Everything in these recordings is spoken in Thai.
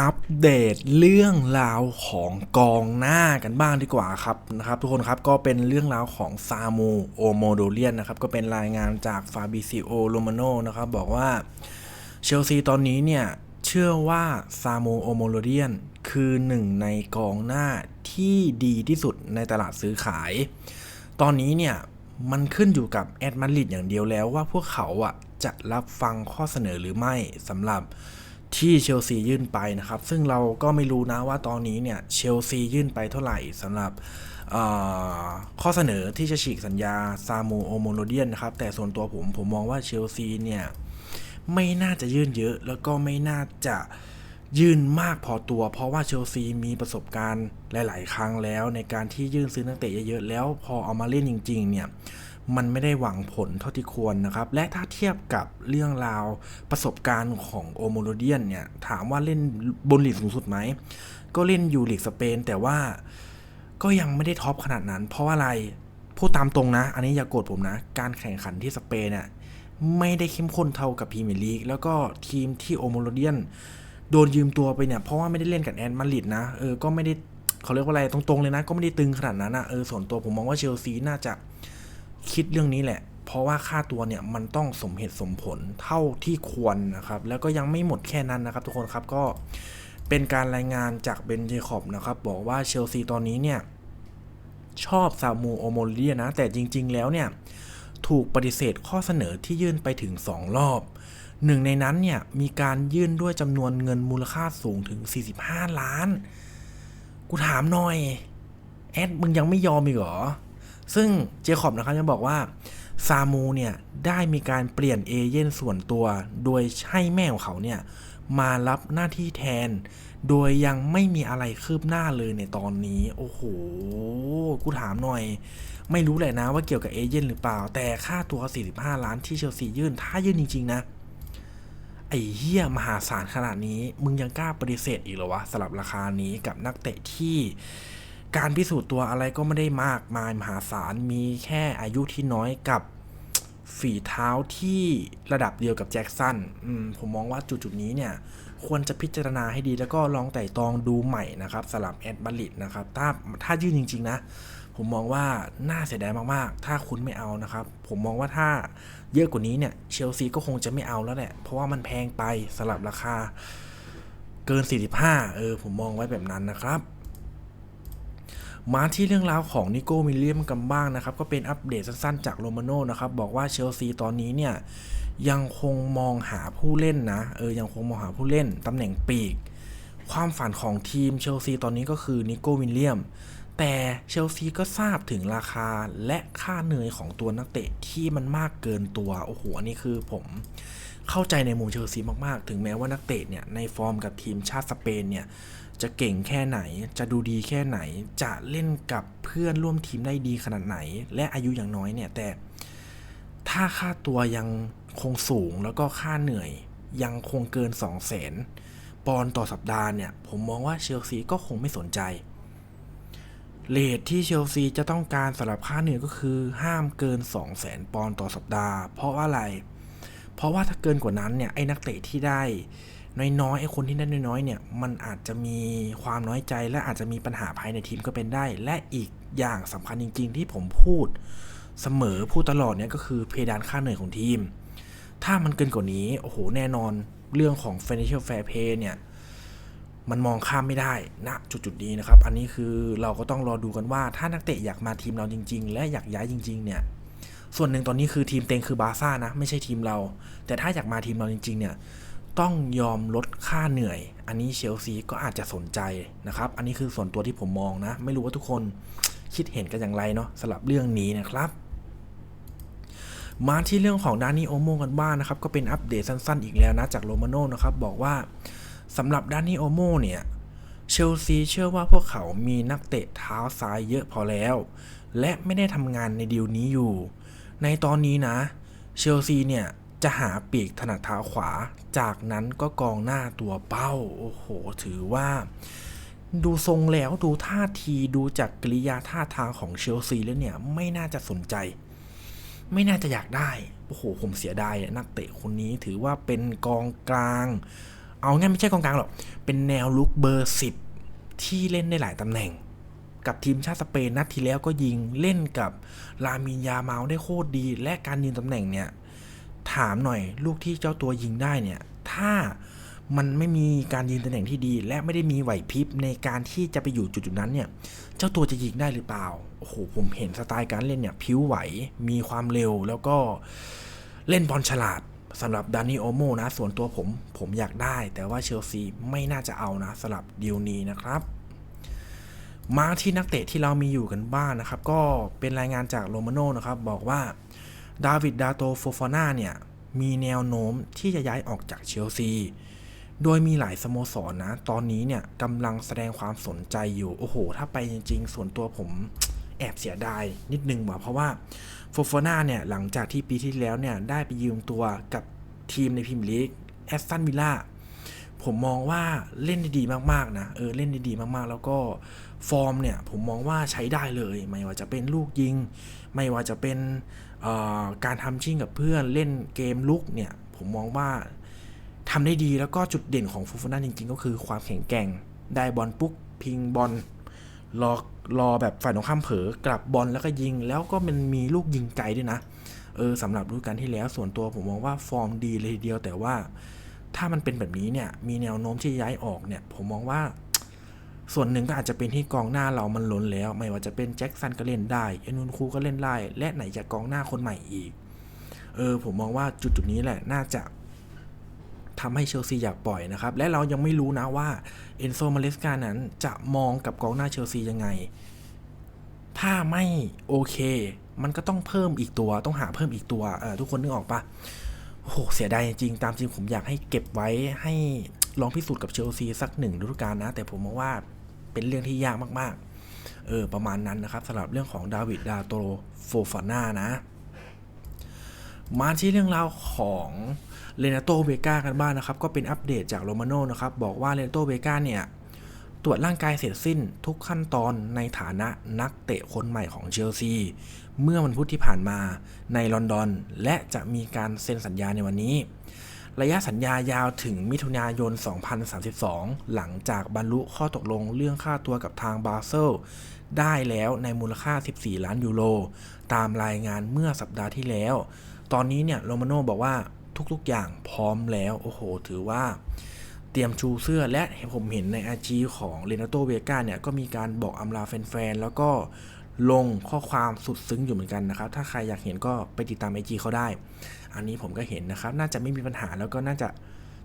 อัปเดตเรื่องราวของกองหน้ากันบ้างดีกว่าครับนะครับ ทุกคนครับก็เป็นเรื่องราวของซามูโอโมโดเลียนนะครับก็เป็นรายงานจากฟาบิซิโอโรมาโนนะครับบอกว่าเชลซีตอนนี้เนี่ย เชื่อว่าซามูโอโมโดเลียนคือหนึ่งในกองหน้าที่ดีที่สุดในตลาดซื้อขาย ตอนนี้เนี่ยมันขึ้นอยู่กับแอดมาริดอย่างเดียวแล้วว่าพวกเขาอะจะรับฟังข้อเสนอหรือไม่สำหรับ ที่เชลซียื่นไปนะครับ ซึ่งเราก็ไม่รู้นะว่าตอนนี้เนี่ยเชลซียื่นไปเท่าไหร่สำหรับข้อเสนอที่จะฉีกสัญญาซามูโอโมโลเดียนนะครับ แต่ส่วนตัวผมผมมองว่าเชลซีเนี่ยไม่น่าจะยื่นเยอะ แล้วก็ไม่น่าจะยื่นมากพอตัว เพราะว่าเชลซีมีประสบการณ์หลาย ๆ ครั้งแล้วในการที่ยื่นซื้อนักเตะเยอะๆแล้วพอเอามาเล่นจริง ๆ เนี่ย มันไม่ได้หวังผลเท่าที่ควรนะครับ และถ้าเทียบกับเรื่องราวประสบการณ์ของโอโมโลเดียนเนี่ย ถามว่าเล่นบนลีกสูงสุดไหม ก็เล่นอยู่ลีกสเปน แต่ว่าก็ยังไม่ได้ท็อปขนาดนั้น เพราะว่าอะไรพูดตามตรงนะ อันนี้อย่ากโกรธผมนะ การแข่งขันที่สเปนเนี่ยไม่ได้เข้มข้นเท่ากับพรีเมียร์ลีกแล้วก็ทีมที่โอโมโลเดียนโดนยืมตัวไปเนี่ยเพราะว่าไม่ได้เล่นกับแอนมาริดนะเออก็ไม่ได้เขาเรียกว่าอะไรตรงๆเลยนะ ก็ไม่ได้ตึงขนาดนั้นนะเออส่วนตัวผมมองว่าเชลซีน่าจะ คิดเรื่องนี้แหละ เพราะว่าค่าตัวเนี่ยมันต้องสมเหตุสมผลเท่าที่ควรนะครับ แล้วก็ยังไม่หมดแค่นั้นนะครับ ทุกคนครับก็เป็นการรายงานจากเบนเจคอบนะครับ บอกว่าเชลซีตอนนี้เนี่ยชอบซามูโอโมเลียนะ แต่จริง ๆ แล้วเนี่ยถูกปฏิเสธข้อเสนอที่ยื่นไปถึง 2 รอบหนึ่งในนั้นเนี่ยมีการยื่นด้วยจำนวนเงินมูลค่าสูงถึง 45 ล้าน กูถามหน่อย แอดมึงยังไม่ยอมอีกเหรอ ซึ่งเจคอบนะครับยังบอกว่าซามูเนี่ยได้มีการเปลี่ยนเอเย่นส่วนตัว โดยให้แม่ของเขาเนี่ยมารับหน้าที่แทน โดยยังไม่มีอะไรคืบหน้าเลยในตอนนี้ โอ้โห กูถามหน่อย ไม่รู้แหละนะว่าเกี่ยวกับเอเย่นหรือเปล่า แต่ค่าตัว 45 ล้านที่เชลซียื่น ถ้ายื่นจริง ๆ นะ ไอ้เหี้ยมหาศาลขนาดนี้ มึงยังกล้าปฏิเสธอีกเหรอวะสำหรับราคานี้กับนักเตะที่ การพิสูจน์ตัวอะไรก็ไม่ได้มากมายมหาศาลมีแค่อายุที่น้อยกับฝีเท้าที่ระดับเดียวกับแจ็คสันผมมองว่าจุดๆนี้เนี่ย ควรจะพิจารณาให้ดีแล้วก็ลองไต่ตองดูใหม่นะครับสำหรับแอดบัลลิตนะครับ ถ้าถ้ายื่นจริง ๆ นะ ผมมองว่าน่าเสียดายมากๆ ถ้าคุณไม่เอานะครับ ผมมองว่าถ้าเยอะกว่านี้เนี่ยเชลซีก็คงจะไม่เอาแล้วแหละ เพราะว่ามันแพงไปสำหรับราคา เกิน 45 เออ ผมมองไว้แบบนั้นนะครับ มาที่เรื่องราวของนิโก้มิลเลียมกันบ้างนะครับ ก็เป็นอัปเดตสั้นๆจากโรมาโน่นะครับ บอกว่าเชลซีตอนนี้เนี่ย ยังคงมองหาผู้เล่นนะเออยังคงมองหาผู้เล่นตำแหน่งปีก ความฝันของทีมเชลซีตอนนี้ก็คือนิโก้วิลเลียมแต่เชลซีก็ทราบถึงราคาและค่าเหนื่อยของตัวนักเตะที่มันมากเกินตัว โอ้โหอันนี้คือผม เข้าใจในมุมเชลซีมากๆ ถึงแม้ว่านักเตะเนี่ยในฟอร์มกับทีมชาติสเปนเนี่ยจะเก่งแค่ไหน จะดูดีแค่ไหน จะเล่นกับเพื่อนร่วมทีมได้ดีขนาดไหน และอายุอย่างน้อยเนี่ยแต่ถ้าค่าตัวยังคงสูงแล้วก็ค่าเหนื่อยยังคงเกิน 2 0 0 0 0 0ปอนด์ต่อสัปดาห์เนี่ย ผมมองว่าเชลซีก็คงไม่สนใจ เลทที่เชลซีจะต้องการสำหรับค่าเหนื่อยก็คือห้ามเกิน 2 0 0 0 0 0ปอนด์ต่อสัปดาห์ เพราะว่าอะไรเพราะว่าถ้าเกินกว่านั้นเนี่ยไอ้นักเตะที่ได้น้อยๆไอ้คนที่ได้น้อยๆเนี่ยมันอาจจะมีความน้อยใจและอาจจะมีปัญหาภายในทีมก็เป็นได้ และอีกอย่างสำคัญจริง ๆ ที่ผมพูดเสมอพูดตลอดเนี่ยก็คือเพดานค่าเหนื่อยของทีม ถ้ามันเกินกว่านี้โอ้โหแน่นอนเรื่องของ financial fair play เนี่ยมันมองข้ามไม่ได้นะจุดๆนี้นะครับ อันนี้คือเราก็ต้องรอดูกันว่าถ้านักเตะอยากมาทีมเราจริง ๆ และอยากย้ายจริง ๆ เนี่ย ส่วนหนึ่งตอนนี้คือทีมเต็งคือบาร์ซ่านะไม่ใช่ทีมเรา แต่ถ้าอยากมาทีมเราจริง ๆ เนี่ยต้องยอมลดค่าเหนื่อย อันนี้เชลซีก็อาจจะสนใจนะครับ อันนี้คือส่วนตัวที่ผมมองนะ ไม่รู้ว่าทุกคนคิดเห็นกันอย่างไรเนาะสำหรับเรื่องนี้นะครับ มาที่เรื่องของดานี่โอโมกันบ้างนะครับ ก็เป็นอัปเดตสั้นๆ อีกแล้วนะจากโรมาโน่นะครับ บอกว่าสำหรับดานี่โอโมเนี่ยเชลซีเชื่อว่าพวกเขามีนักเตะเท้าซ้ายเยอะพอแล้ว และไม่ได้ทำงานในดีลนี้อยู่ ในตอนนี้นะ เชลซีเนี่ยจะหาปีกถนัดเท้าขวา จากนั้นก็กองหน้าตัวเป้า โอ้โห ถือว่า ดูทรงแล้วดูท่าทีดูจากกริยาท่าทางของเชลซีแล้วเนี่ย ไม่น่าจะสนใจ ไม่น่าจะอยากได้ โอ้โห ผมเสียดายนักเตะคนนี้ถือว่าเป็นกองกลาง เอาง่ายไม่ใช่กองกลางหรอก เป็นแนวลุกเบอร์สิบที่เล่นได้หลายตำแหน่ง กับทีมชาติสเปนนัดที่แล้วก็ยิงเล่นกับลามินยาเมาได้โคตรดี และการยืนตำแหน่งเนี่ย ถามหน่อยลูกที่เจ้าตัวยิงได้เนี่ย ถ้ามันไม่มีการยืนตำแหน่งที่ดี และไม่ได้มีไหวพริบในการที่จะไปอยู่จุดๆนั้นเนี่ย เจ้าตัวจะยิงได้หรือเปล่าโอ้โหผมเห็นสไตล์การเล่นเนี่ยผิวไหวมีความเร็วแล้วก็เล่นบอลฉลาดสำหรับดานิโอโมนะ ส่วนตัวผมผมอยากได้ แต่ว่าเชลซีไม่น่าจะเอานะสำหรับดีลนี้นะครับ มาที่นักเตะที่เรามีอยู่กันบ้างนะครับ ก็เป็นรายงานจากโรมาโน่นะครับ บอกว่าดาวิดดาโตโฟฟาน่าเนี่ย มีแนวโน้มที่จะย้ายออกจากเชลซี โดยมีหลายสโมสรนนะ ตอนนี้เนี่ยกำลังแสดงความสนใจอยู่ โอ้โห ถ้าไปจริง ๆ ส่วนตัวผมแอบเสียดายนิดนึงว่ะเพราะว่าโฟฟาน่าเนี่ยหลังจากที่ปีที่แล้วเนี่ยได้ไปยืมตัวกับทีมในพรีเมียร์ลีกแอสตันวิลล่า ผมมองว่าเล่นได้ดีมากๆนะเออเล่นได้ดีมากๆ แล้วก็ฟอร์มเนี่ยผมมองว่าใช้ได้เลย ไม่ว่าจะเป็นลูกยิง ไม่ว่าจะเป็นออการทำชิ่งกับเพื่อนเล่นเกมลุกเนี่ยผมมองว่าทำได้ดีแล้วก็จุดเด่นของฟูฟาน่าจริง ๆ ก็คือความแข็งแกร่งได้บอลปุ๊บพิงบอลรอรอแบบฝ่ายตรงข้ามเผลอกลับบอลแล้วก็ยิง แล้วก็มันมีลูกยิงไกลด้วยนะเออสำหรับฤดูกาลที่แล้วส่วนตัวผมมองว่าฟอร์มดีเลยทีเดียวแต่ว่า ถ้ามันเป็นแบบนี้เนี่ย มีแนวโน้มที่ย้ายออกเนี่ย ผมมองว่า ส่วนหนึ่งก็อาจจะเป็นที่กองหน้าเรามันล้นแล้ว ไม่ว่าจะเป็นแจ็คสันก็เล่นได้ เอ็นุนคูก็เล่นได้ และไหนจะกองหน้าคนใหม่อีก เออ ผมมองว่าจุดจุดนี้แหละ น่าจะทำให้เชลซีอยากปล่อยนะครับ และเรายังไม่รู้นะว่าเอนโซมาเลสกานั้นจะมองกับกองหน้าเชลซียังไง ถ้าไม่โอเค มันก็ต้องเพิ่มอีกตัว ต้องหาเพิ่มอีกตัว เออทุกคนนึกออกปะ โหเสียดายจริงตามจริงผมอยากให้เก็บไว้ให้ลองพิสูจน์กับเชลซีสักหนึ่งฤดูกาลนะ แต่ผมมองว่าเป็นเรื่องที่ยากมากๆ เออ ประมาณนั้นนะครับสำหรับเรื่องของดาวิดดาโตโฟฟาน่านะ มาที่เรื่องราวของเลนาโตเบกากันบ้างนะครับ ก็เป็นอัปเดตจากโรมาโนนะครับ บอกว่าเลนาโตเบกาเนี่ย ตรวจร่างกายเสร็จสิ้นทุกขั้นตอนในฐานะนักเตะคนใหม่ของเชลซี เมื่อวันพุธที่ผ่านมาในลอนดอน และจะมีการเซ็นสัญญาในวันนี้ ระยะสัญญายาวถึงมิถุนายน 2032 หลังจากบรรลุข้อตกลงเรื่องค่าตัวกับทางบาเซลได้แล้วในมูลค่า 14 ล้านยูโร ตามรายงานเมื่อสัปดาห์ที่แล้ว ตอนนี้เนี่ยโรมาโน่บอกว่าทุกๆอย่างพร้อมแล้ว โอ้โห ถือว่า เตรียมชูเสื้อและผมเห็นในอาจีของเรนโตเวกาเนี่ยก็มีการบอกอำลาแฟนๆ แล้วก็ลงข้อความสุดซึ้งอยู่เหมือนกันนะครับ ถ้าใครอยากเห็นก็ไปติดตามไอจีเขาได้ อันนี้ผมก็เห็นนะครับ น่าจะไม่มีปัญหาแล้วก็น่าจะ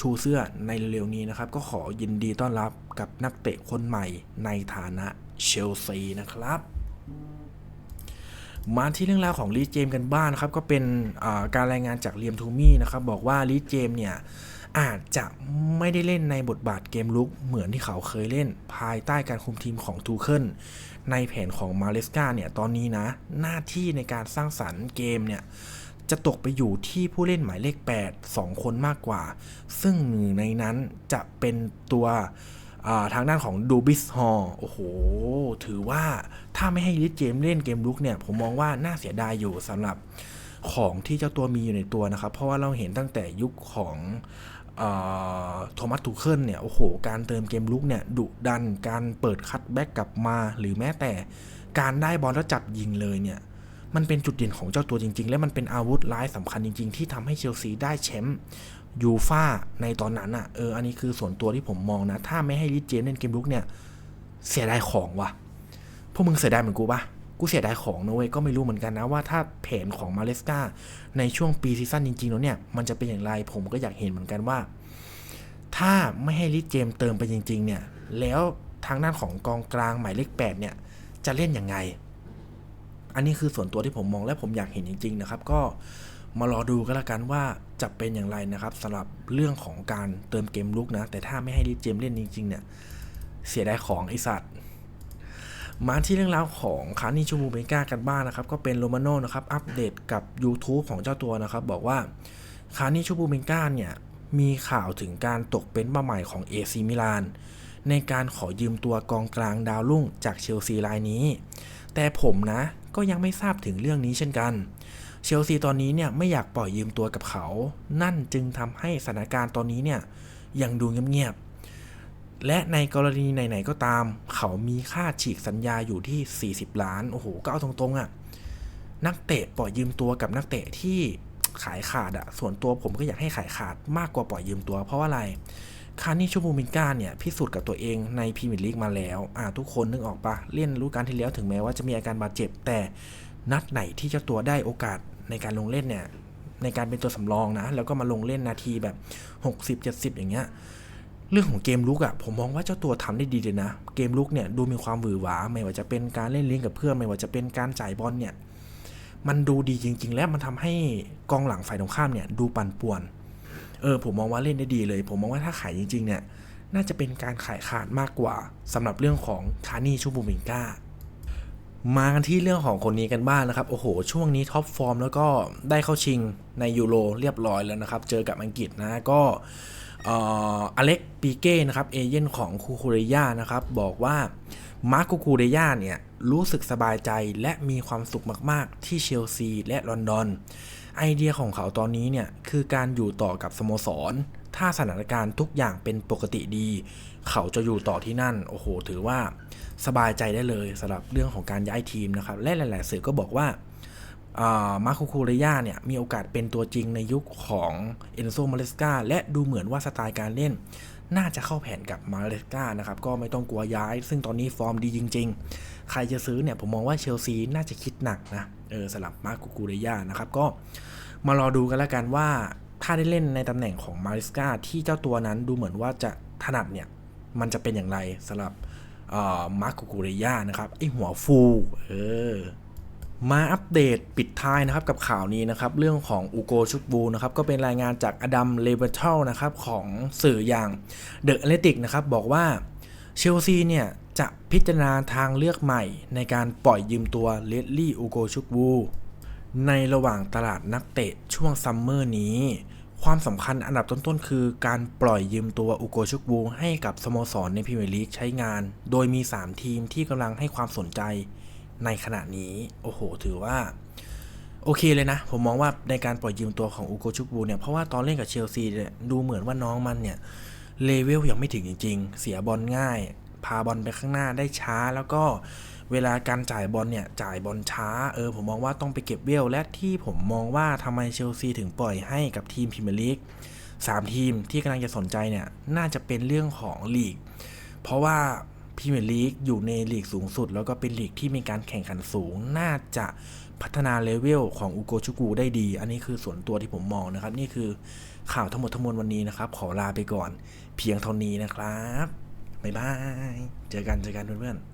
ชูเสื้อในเร็วๆนี้นะครับ ก็ขอยินดีต้อนรับกับนักเตะคนใหม่ในฐานะเชลซีนะครับ มาที่เรื่องราวของลีดเจมกันบ้างนะครับ ก็เป็นการรายงานจากเลียมทูมี่นะครับ บอกว่าลีดเจมเนี่ย อาจจะไม่ได้เล่นในบทบาทเกมลุกเหมือนที่เขาเคยเล่น ภายใต้การคุมทีมของทูเคิลในแผนของมาเลสกาเนี่ยตอนนี้นะ หน้าที่ในการสร้างสรรค์เกมเนี่ยจะตกไปอยู่ที่ผู้เล่นหมายเลข 8 2 คนมากกว่า ซึ่งหนึ่งในนั้นจะเป็นตัวาทางด้านของดูบิสฮอลโอ้โห ถือว่าถ้าไม่ให้ลิสเจมเล่นเกมลุกเนี่ย ผมมองว่าน่าเสียดายอยู่สำหรับของที่เจ้าตัวมีอยู่ในตัวนะครับ เพราะว่าเราเห็นตั้งแต่ยุคของ โทมัสทูเคิลเนี่ยโอ้โห การเติมเกมลุกเนี่ยดุดันการเปิดคัตแบ็กกลับมา หรือแม้แต่การได้บอลแล้วจับยิงเลยเนี่ยมันเป็นจุดเด่นของเจ้าตัวจริง ๆ และมันเป็นอาวุธร้ายสำคัญจริง ๆ ที่ทำให้เชลซีได้แชมป์ยูฟ่าในตอนนั้นอะเอออันนี้คือส่วนตัวที่ผมมองนะ ถ้าไม่ให้ลิเจมส์เล่นเกมลุกเนี่ยเสียดายของวะพวกมึงเสียดายเหมือนกูปะ กูเสียดายของนะเว้ยก็ไม่รู้เหมือนกันนะว่าถ้าแผนของมาเลสกาในช่วงปีซีซั่นจริงๆแล้วเนี่ย มันจะเป็นอย่างไรผมก็อยากเห็นเหมือนกันว่า ถ้าไม่ให้ลิเจมเติมไปจริง ๆ เนี่ย แล้วทางด้านของกองกลางหมายเลขแปดเนี่ย จะเล่นยังไง อันนี้คือส่วนตัวที่ผมมองและผมอยากเห็นจริง ๆ นะครับ ก็มารอดูกันละกันว่าจะเป็นอย่างไรนะครับสำหรับเรื่องของการเติมเกมลุกนะ แต่ถ้าไม่ให้ลิเจมเล่นจริงๆเนี่ยเสียดายของไอสัตว์ มาที่เรื่องราวของคานิชูมูเบกากันบ้างนะครับ ก็เป็นโรมาโน่นะครับ อัปเดตกับ YouTube ของเจ้าตัวนะครับ บอกว่าคานิชูมูเบกาเนี่ย มีข่าวถึงการตกเป็นเป้าหมายของเอซีมิลานในการขอยืมตัวกองกลางดาวรุ่งจากเชลซีรายนี้ แต่ผมนะก็ยังไม่ทราบถึงเรื่องนี้เช่นกัน เชลซีตอนนี้เนี่ยไม่อยากปล่อยยืมตัวกับเขา นั่นจึงทำให้สถานการณ์ตอนนี้เนี่ยยังดูเงียบๆ และในกรณีไหนๆก็ตาม เขามีค่าฉีกสัญญาอยู่ที่ 40 ล้าน โอ้โห ก็เอาตรงๆอะ่ะ นักเตะปล่อยยืมตัวกับนักเตะที่ขายขาดอะส่วนตัวผมก็อยากให้ขายขาดมากกว่าปล่อยยืมตัว เพราะว่าอะไร คานี่ชูบูมินกาเนี่ยพิสูจน์กับตัวเองในพรีเมียร์ลีกมาแล้ว อ่าทุกคนนึกออกปะเล่นรู้การที่แล้วถึงแม้ว่าจะมีอาการบาดเจ็บ แต่นัดไหนที่เจ้าตัวได้โอกาสในการลงเล่นเนี่ยในการเป็นตัวสำรองนะ แล้วก็มาลงเล่นนาทีแบบ 60-70 อย่างเงี้ย เรื่องของเกมลุกอะผมมองว่าเจ้าตัวทำได้ดีเลยนะ เกมลุกเนี่ยดูมีความหวือหวา ไม่ว่าจะเป็นการเล่นลิงก์กับเพื่อนไม่ว่าจะเป็นการจ่ายบอลเนี่ยมันดูดีจริง ๆ แล้วมันทำให้กองหลังฝ่ายตรงข้ามเนี่ยดูปั่นป่วน เออผมมองว่าเล่นได้ดีเลย ผมมองว่าถ้าขายจริง ๆ เนี่ยน่าจะเป็นการขายขาดมากกว่าสำหรับเรื่องของคานี่ชูบูมิงกามากันที่เรื่องของคนนี้กันบ้างนะครับ โอ้โห ช่วงนี้ท็อปฟอร์มแล้วก็ได้เข้าชิงในยูโรเรียบร้อยแล้วนะครับ เจอกับอังกฤษนะก็ อเล็กปีเก้นะครับเอเย่นของคูคูเรย่านะครับบอกว่ามาร์คคูคูเรย่าเนี่ยรู้สึกสบายใจและมีความสุขมาก ๆ ที่เชลซีและลอนดอน ไอเดียของเขาตอนนี้เนี่ยคือการอยู่ต่อกับสโมสร ถ้าสถานการณ์ทุกอย่างเป็นปกติดี เขาจะอยู่ต่อที่นั่น โอ้โห ถือว่าสบายใจได้เลยสำหรับเรื่องของการย้ายทีมนะครับ และหลาย ๆ สื่อก็บอกว่า มาร์คูคูเรยาเนี่ยมีโอกาสเป็นตัวจริงในยุคของเอนโซมาเลสกาและดูเหมือนว่าสไตล์การเล่น น่าจะเข้าแผนกับมาเลสกานะครับ ก็ไม่ต้องกลัวย้าย ซึ่งตอนนี้ฟอร์มดีจริง ๆ ใครจะซื้อเนี่ยผมมองว่าเชลซีน่าจะคิดหนักนะเออสำหรับมาร์คูคูเรยานะครับ ก็มารอดูกันแล้วกันว่า ถ้าได้เล่นในตำแหน่งของมาเลสกาที่เจ้าตัวนั้นดูเหมือนว่าจะถนัดเนี่ยมันจะเป็นอย่างไรสำหรับมาร์คูคูเรยานะครับไอหัวฟูเออ มาอัปเดตปิดท้ายนะครับกับข่าวนี้นะครับเรื่องของอูโกชุกบูนะครับก็เป็นรายงานจากอดัมเลเบเทลนะครับของสื่ออย่างเดอะ a อเลติกนะครับบอกว่าเชลซีเนี่ยจะพิจารณาทางเลือกใหม่ในการปล่อยยืมตัวเลดลี่อูโกชุกบูในระหว่างตลาดนักเตะช่วงซัมเมอร์นี้ ความสำคัญอันดับต้นๆ คือการปล่อยยืมตัวอุโกชุกบูให้กับสโมสรในพรีเมียร์ลีกใช้งาน โดยมี 3 ทีมที่กำลังให้ความสนใจ ในขณะนี้โอ้โห ถือว่า โอเคเลยนะ ผมมองว่าในการปล่อยยืมตัวของอุโกชุกบูเนี่ย เพราะว่าตอนเล่นกับเชลซีเนี่ยดูเหมือนว่าน้องมันเนี่ยเลเวลยังไม่ถึงจริง ๆ เสียบอลง่าย พาบอลไปข้างหน้าได้ช้าแล้วก็เวลาการจ่ายบอลเนี่ยจ่ายบอลช้าเออผมมองว่าต้องไปเก็บเวลและที่ผมมองว่าทำไมเชลซีถึงปล่อยให้กับทีมพรีเมียร์ลีกสามทีมที่กำลังจะสนใจเนี่ยน่าจะเป็นเรื่องของลีก เพราะว่า พรีเมียร์ลีกอยู่ในลีกสูงสุด แล้วก็เป็นลีกที่มีการแข่งขันสูง น่าจะพัฒนาเลเวลของอุโกชุกูได้ดี อันนี้คือส่วนตัวที่ผมมองนะครับ นี่คือข่าวทั้งหมดทั้งมวลวันนี้นะครับ ขอลาไปก่อน เพียงเท่านี้นะครับบ๊ายบาย เจอกันเจอกันเพื่อนๆ